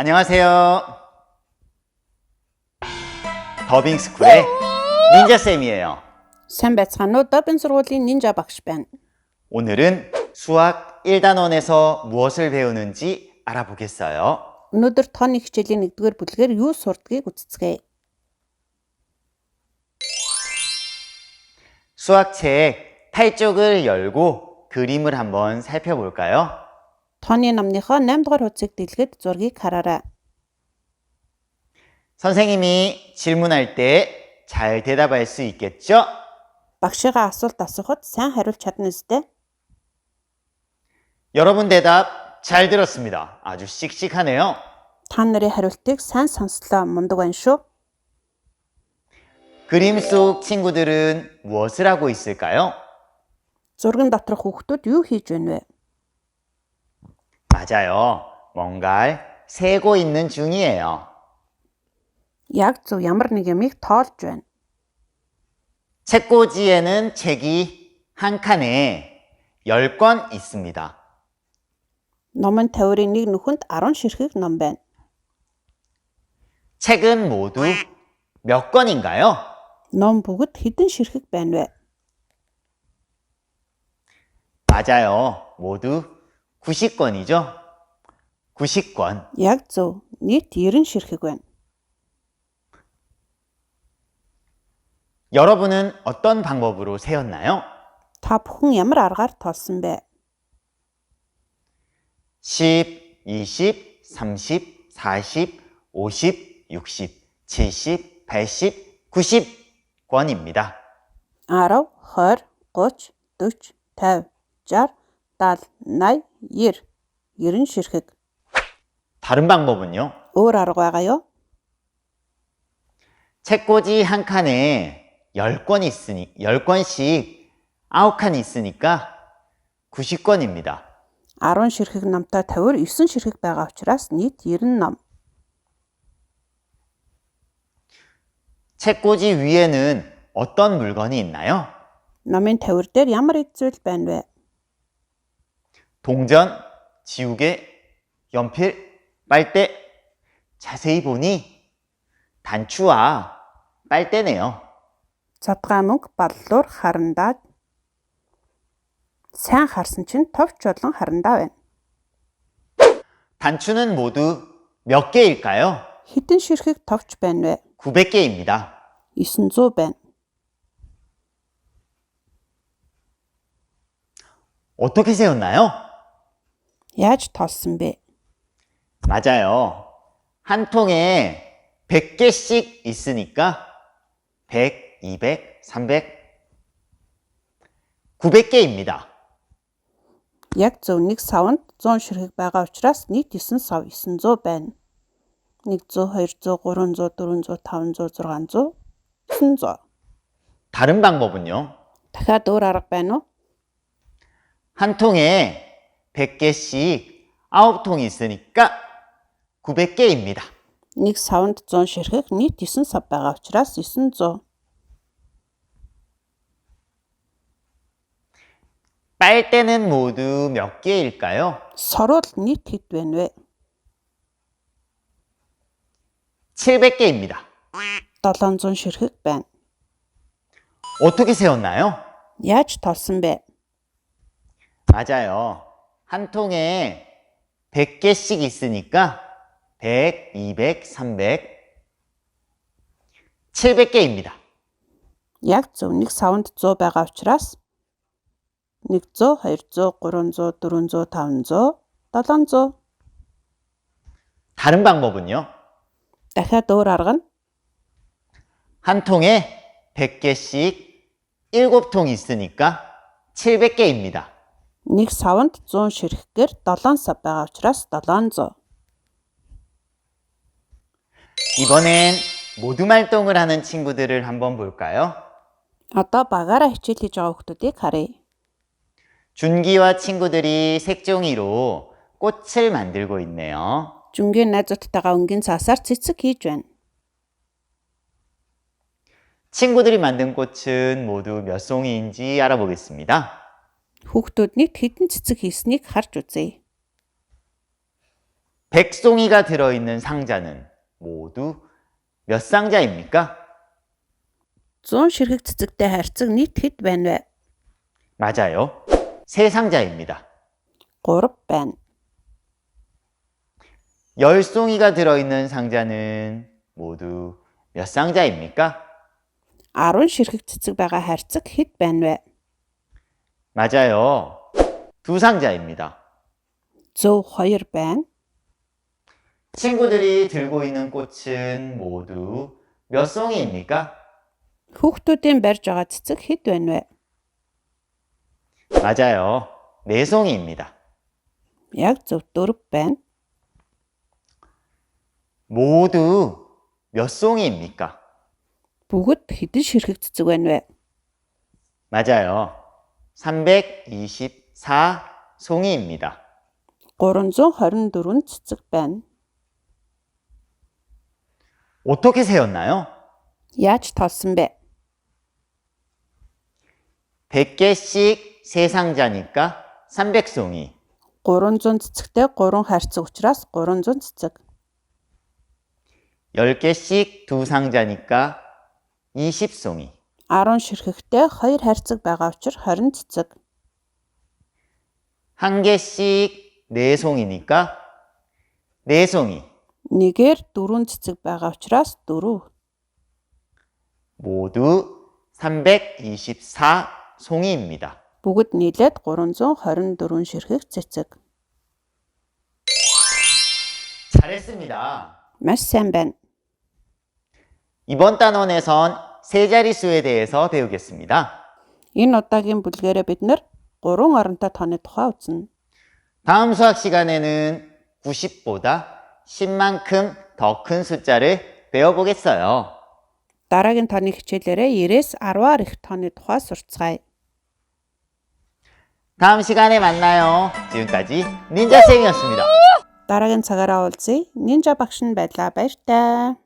안녕하세요. 더빙 스쿨의 닌자쌤이에요. Сайн байцгаана уу? Добин сургуулийн нинжа багш байна. 오늘은 수학 1단원에서 무엇을 배우는지 알아보겠어요. Өнөөдөр тооны хичээлийн 1-р бүлгээр юу сурдгийг үздэцгээе. 수학책 8쪽을 열고 그림을 한번 살펴볼까요? 토니 남니허 남드걸 호책 딜긋 조르기 카라라. 선생님이 질문할 때 잘 대답할 수 있겠죠? 박시가 아솔 다스헛 상 해룰 찾는데 여러분 대답 잘 들었습니다. 아주 씩씩하네요. 타늘의 해룰 듯산 선슬라 문도관쇼. 그림 속 친구들은 무엇을 하고 있을까요? 조르근 다트르 호흡도 유희준외. 맞아요. 뭔가를 세고 있는 중이에요. Яг зөв ямар нэг юмыг тоолж байна. 책꽂이에는 책이 한 칸에 10권 있습니다. Номын тавирын нэг нүхэнд 10 ширхэг ном байна. 책은 모두 몇 권인가요? Ном бүгд хэдэн ширхэг байна вэ? 맞아요. 모두 90권이죠? 90권. 약조, 닛 이른 실크권. 여러분은 어떤 방법으로 세웠나요? 다 풍염을 알갈 덧쓴배. 10, 20, 30, 40, 50, 60, 70, 80, 90권입니다. 10, 20, 30, 40, 딸, 날, 일. 일은 실흑. 다른 방법은요? 오라라고 하가요? 책꽂이 한 칸에 10권 있으니 10권씩 9칸이 있으니까 90권입니다. 아론 실흑 남다 태울 이순 실흑 배가 없지라스 닛 일은 남. 책꽂이 위에는 어떤 물건이 있나요? 남은 태울 때 야마리 줄 뺀외. 동전, 지우개, 연필, 빨대. 자세히 보니 단추와 빨대네요. Цадгаа мөнгө, баллуур, харандаа. Сайн харсан чинь товч болон харандаа байна. 단추는 모두 몇 개일까요? Хэдэн ширхэг товч байна вэ? 900개입니다. 900 байна. 어떻게 세웠나요? Яаж тоолсон бэ? 맞아요. 한 통에 100개씩 있으니까 100, 200, 300, 900개입니다. Яг зөв нэг савнд 100 ширхэг байгаа учраас нийт 9 сав 900 байна. 100, 200, 300, 400, 500, 600, 900. 다른 방법은요? Дахиад өөр арга байна уу? 한 통에 100개씩 9통이 있으니까 900개입니다. Нэг савнд 100 ширхэг нийт 9 сав байгаа учраас 900. 빨대는 모두 몇 개일까요? Сорол нийт хэд байна вэ? 700개입니다. 700 ширхэг байна. 어떻게 세웠나요? Яаж тоолсон бэ? 맞아요. 한 통에 100개씩 있으니까 100, 200, 300, 700개입니다. Яг зөв нэг савнд 100 байгаа учраас 100, 200, 300, 400, 500, 700. 다른 방법은요? Дахиад өөр арга нь 한 통에 100개씩 7통 있으니까 700개입니다. нэг савнд 100 ширхгээр 7 сав байгаа учраас 700. 이번엔 모두 활동을 하는 친구들을 한번 볼까요? Одоо багаараа хичээл хийж байгаа хүмүүсийг харъя. 준기와 친구들이 색종이로 꽃을 만들고 있네요. Жүнгийн найзуудтайгаа өнгийн цаасаар цэцэг хийж байна. 친구들이 만든 꽃은 모두 몇 송이인지 알아보겠습니다. Хүүхдүүд нийт хэдэн цэцэг хийснийг харж үзье. 백송이가 들어있는 상자는 모두 몇 상자입니까? 100 ширхэг цэцэгтэй харьцаг нийт хэд байна вэ? 맞아요. 세 상자입니다. 3 байна. 열 송이가 들어있는 상자는 모두 몇 상자입니까? 10 ширхэг цэцэг байгаа харьцаг хэд байна вэ? 맞아요. 두 상자입니다. Зөв 2 байна. 친구들이 들고 있는 꽃은 모두 몇 송이입니까? Хүүхдүүдийн барьж байгаа цэцэг хэд байна вэ? 맞아요. 네 송이입니다. Яг зөв 4 байна. 모두 몇 송이입니까? Бүгд хэдэн ширхэг цэцэг байна вэ? 맞아요. 324 송이입니다. 324 цэцэг байна. 어떻게 세었나요? Яаж тоолсон бэ? 100개씩 세 상자니까 300송이. 300 цэцэгтэй 3 харьцаг учраас 300 цэцэг. 10개씩 두 상자니까 20송이. 10 ширхэгтэй 2 харьцаг байгаа учраас 20 цэцэг. 한 개씩 네 송이니까 네 송이. Нэгээр 4 цэцэг байгаа учраас 4. 모두 324 송이입니다. Бүгд нийлээд 324 ширхэг цэцэг. 잘했습니다. Маш сайн байна. 이번 단원에선 세 자릿수에 대해서 배우겠습니다. Энэ удаагийн бүлгээрээ бид нэр 3 оронтой тооны тухай үзнэ. 다음 수학 시간에는 90보다 10만큼 더 큰 숫자를 배워보겠어요. Дараагийн тооны хичээлээрээ 90-с 10-аар их тооны тухай сурцгаая. 다음 시간에 만나요. 지금까지 닌자쌤이었습니다. Дараагийн цагаараа уулзъя. Нинжа багш нь байлаа. Баяр таа.